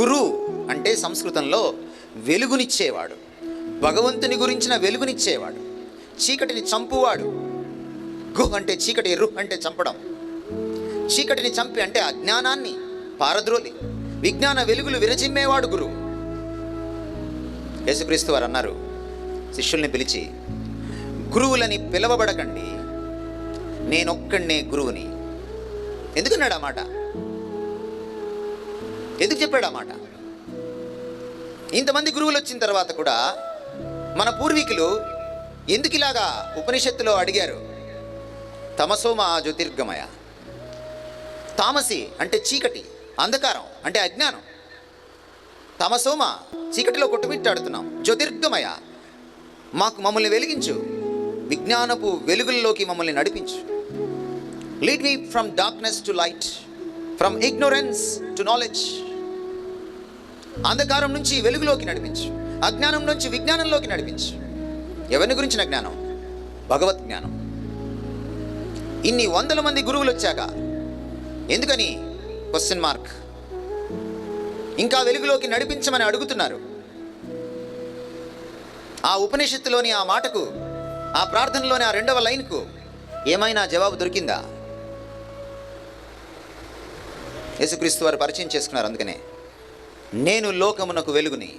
గురు అంటే సంస్కృతంలో వెలుగునిచ్చేవాడు. భగవంతుని గురించిన వెలుగునిచ్చేవాడు. చీకటిని చంపువాడు. గు అంటే చీకటి రు అంటే చంపడం. చీకటిని చంపి అంటే అజ్ఞానాన్ని పారద్రోలి. విజ్ఞాన వెలుగులు విరచిమ్మేవాడు గురువు యేసుక్రీస్తు వారు అన్నారు శిష్యుల్ని పిలిచి గురువులని పిలవబడకండి. నేనొక్కడినే గురువుని. ఎందుకన్నాడు ఆ మాట? ఎందుకు చెప్పాడు ఆ మాట ఇంతమంది గురువులు వచ్చిన తర్వాత కూడా మన పూర్వీకులు ఎందుకు ఇలాగా ఉపనిషత్తులో అడిగారు? తమసోమ జ్యోతిర్గమయ. తామసి అంటే చీకటి అంధకారం అంటే అజ్ఞానం. తమసోమ చీకటిలో కొట్టుమిట్టాడుతున్నాం. జ్యోతిర్గమయ మాకు మమ్మల్ని వెలిగించు. విజ్ఞానపు వెలుగుల్లోకి మమ్మల్ని నడిపించు. Lead me from darkness to light from ignorance to knowledge అంధకారం నుంచి వెలుగులోకి నడిపించు. అజ్ఞానం నుంచి విజ్ఞానంలోకి నడిపించు. ఎవరిని గురించిన జ్ఞానం? భగవత్ జ్ఞానం. ఇన్ని వందల మంది గురువులు వచ్చాక ఎందుకని? క్వశ్చన్ మార్క్ ఇంకా వెలుగులోకి నడిపించమని అడుగుతున్నారు. ఆ ఉపనిషత్తులోని ఆ మాటకు ఆ ప్రార్థనలోని ఆ రెండవ లైన్కు ఏమైనా జవాబు దొరికిందా? యేసుక్రీస్తు వారు పరిచయం చేసుకున్నారు అందుకనే. నేను లోకమునకు వెలుగుని